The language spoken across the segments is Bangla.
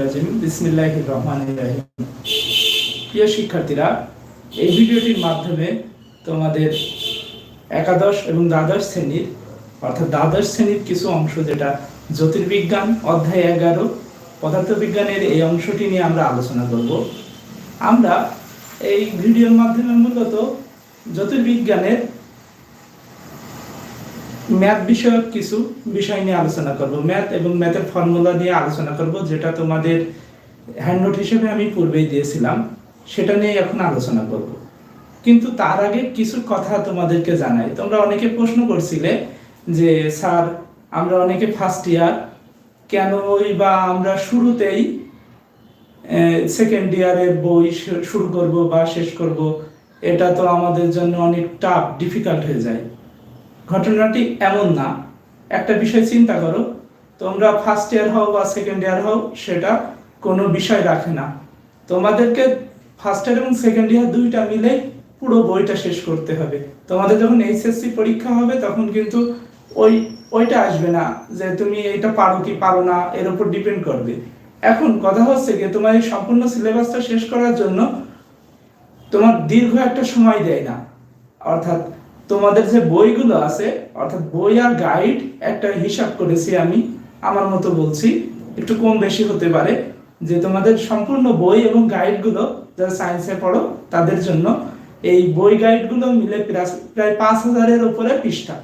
রাজিম, বিসমিল্লাহির রহমানির রহিম। প্রিয় শিক্ষার্থীরা, এই ভিডিওটির মাধ্যমে তোমাদের একাদশ এবং দ্বাদশ শ্রেণির, অর্থাৎ দ্বাদশ শ্রেণির কিছু অংশ, যেটা জ্যোতির্বিজ্ঞান অধ্যায় এগারো, পদার্থবিজ্ঞানের এই অংশটি নিয়ে আমরা আলোচনা করব। আমরা এই ভিডিওর মাধ্যমে মূলত জ্যোতির্বিজ্ঞানের ম্যাথ বিষয়ক কিছু বিষয় নিয়ে আলোচনা করব। ম্যাথ এবং ম্যাথের ফর্মুলা নিয়ে আলোচনা করব, যেটা তোমাদের হ্যান্ডনোট হিসেবে আমি পূর্বেই দিয়েছিলাম। সেটা নিয়ে এখন আলোচনা করব। কিন্তু তার আগে কিছু কথা তোমাদেরকে জানাই। তোমরা অনেকে প্রশ্ন করছিলে যে, স্যার, আমরা অনেকে ফার্স্ট ইয়ার কেন ওই বা আমরা শুরুতেই সেকেন্ড ইয়ারের বই শুরু করব বা শেষ করব? এটা তো আমাদের জন্য অনেক টাফ ডিফিকাল্ট হয়ে যায়। ঘটনাটি এমন না। একটা বিষয় চিন্তা করো, তোমরা ফার্স্ট ইয়ার হও বা সেকেন্ড ইয়ার হও, সেটা কোনো বিষয় রাখে না। তোমাদেরকে ফার্স্ট ইয়ার এবং সেকেন্ড ইয়ার দুইটা মিলে পুরো বইটা শেষ করতে হবে। তোমাদের যখন এইচএসসি পরীক্ষা হবে, তখন কিন্তু ওই, ওইটা আসবে না যে তুমি এটা পারো কি পারো না, এর উপর ডিপেন্ড করবে। এখন কথা হচ্ছে কি তোমার এই সম্পূর্ণ সিলেবাসটা শেষ করার জন্য তোমার দীর্ঘ একটা সময় দেয় না। অর্থাৎ তোমাদের যে বইগুলো আছে, অর্থাৎ বই আর গাইড একটা হিসাব করেছি আমি, আমার মতো বলছি, একটু কম বেশি হতে পারে, যে তোমাদের সম্পূর্ণ বই এবং গাইডগুলো যারা সায়েন্সে পড়ো, তাদের জন্য এই বই গাইডগুলো মিলে প্রায়- পাঁচ হাজারের উপরে পৃষ্ঠা।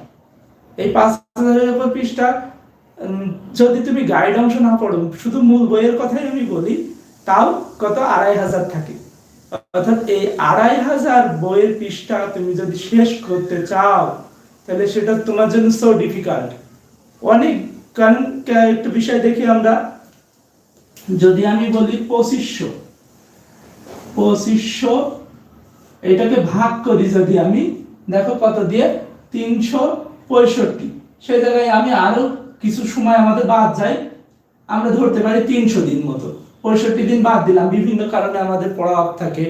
এই পাঁচ হাজারের উপর পৃষ্ঠা যদি তুমি গাইড অংশ না পড়ো, শুধু মূল বইয়ের কথাই আমি বলি, তাও কত আড়াই হাজার থাকে। অর্থাৎ এই আড়াই হাজার বইয়ের পৃষ্ঠা তুমি যদি শেষ করতে চাও, তাহলে সেটা তোমার জন্য সো ডিফিকাল্ট অনেক, কারণ বিষয় দেখি আমরা। যদি আমি বলি পঁচিশশো পঁচিশশো, এটাকে ভাগ করি যদি আমি, দেখো কত দিয়ে? তিনশো পঁয়ষট্টি। সেই জায়গায় আমি আরও কিছু সময় আমাদের বাদ যায়, আমরা ধরতে পারি তিনশো দিন মতো। পঁয়ষট্টি দিন বাদ দিলাম। বিভিন্ন কারণে আমাদের পড়া থাকে,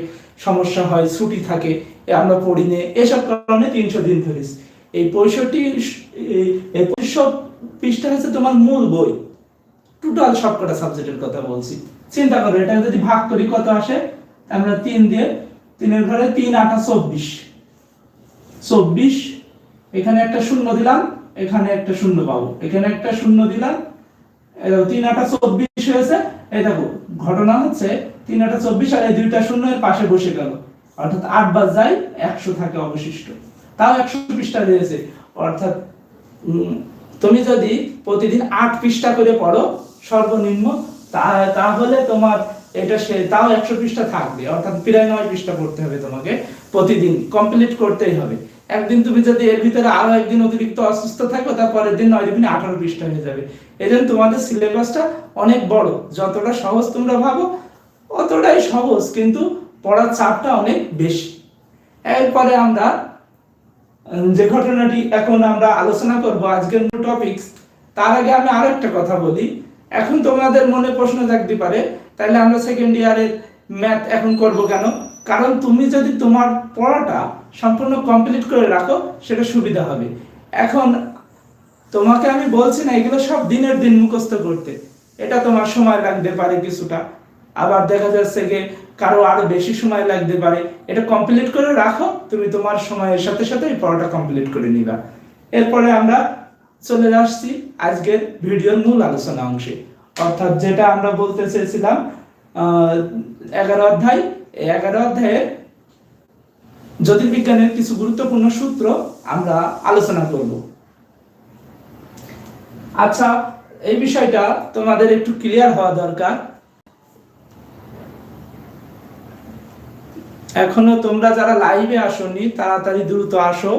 সমস্যা হয়, ছুটি থাকে আমরা পড়ি নে এসব কারণে তিনশো দিন ধরিস। এই পঁয়ষট্টি পঁয়ষট্টি পৃষ্ঠা হচ্ছে তোমার মূল বই। টোটাল সবকটা সাবজেক্টের কথা বলছি। চিন্তা করো এটা যদি ভাগ করি, কত আসে? আমরা তিন দিয়ে, তিনের ঘরে তিন, আটা, চব্বিশ। চব্বিশ, এখানে একটা শূন্য দিলাম, এখানে একটা শূন্য পাবো। এখানে একটা শূন্য দিলাম তিন, আটা, চব্বিশ হয়েছে? এই দেখো, ঘটনা হচ্ছে তিন আটা চব্বিশ আর এই দুইটা শূন্য এর পাশে বসে গেল। অর্থাৎ আট বাদ যায়, একশো থাকে অবশিষ্ট। তাও একশো পৃষ্ঠা দিয়েছে। অর্থাৎ তুমি যদি প্রতিদিন আট পৃষ্ঠা করে পড়ো, সর্বনিম্ন তাহলে তোমার এটা সে, তাও একশো পৃষ্ঠা থাকবে। অর্থাৎ প্রায় নয় পৃষ্ঠা পড়তে হবে তোমাকে। প্রতিদিন কমপ্লিট করতেই হবে। একদিন তুমি যদি এর ভিতরে আরও একদিন অতিরিক্ত অসুস্থ থাকো, তারপরের দিন নয়, দিন আঠারো পৃষ্ঠা হয়ে যাবে। এই জন্য তোমাদের সিলেবাসটা অনেক বড়। যতটা সহজ তোমরা ভাবো, অতটাই সহজ, কিন্তু পড়ার চাপটা অনেক বেশি। এরপরে আমরা যে ঘটনাটি এখন আমরা আলোচনা করব, আজকের টপিকস তার আগে আমি আরও একটা কথা বলি। এখন তোমাদের মনে প্রশ্ন জাগতে পারে তাহলে আমরা সেকেন্ড ইয়ারের ম্যাথ এখন করব কেন? কারণ তুমি যদি তোমার পড়াটা সম্পূর্ণ কমপ্লিট করে রাখো, সেটা সুবিধা হবে। এখন তোমাকে আমি বলছি না, এগুলো সব দিনের দিন মুখস্থ করতে। এটা তোমার সময় লাগতে পারে কিছুটা। আবার দেখা যাচ্ছে যে কারও আরও বেশি সময় লাগতে পারে। এটা কমপ্লিট করে রাখো, তুমি তোমার সময়ের সাথে সাথে এই পড়াটা কমপ্লিট করে নিবা। এরপরে আমরা চলে আসছি আজকের ভিডিওর মূল আলোচনা অংশে। অর্থাৎ যেটা আমরা বলতে চেয়েছিলাম এগারো অধ্যায় এগারো অধ্যায়ের জ্যোতির্বিজ্ঞানের কিছু গুরুত্বপূর্ণ সূত্র আমরা আলোচনা করব। আচ্ছা এই বিষয়টা তোমাদের একটু ক্লিয়ার হওয়া দরকার। এখনও তোমরা যারা লাইভে আসোনি, তাড়াতাড়ি দ্রুত আসো।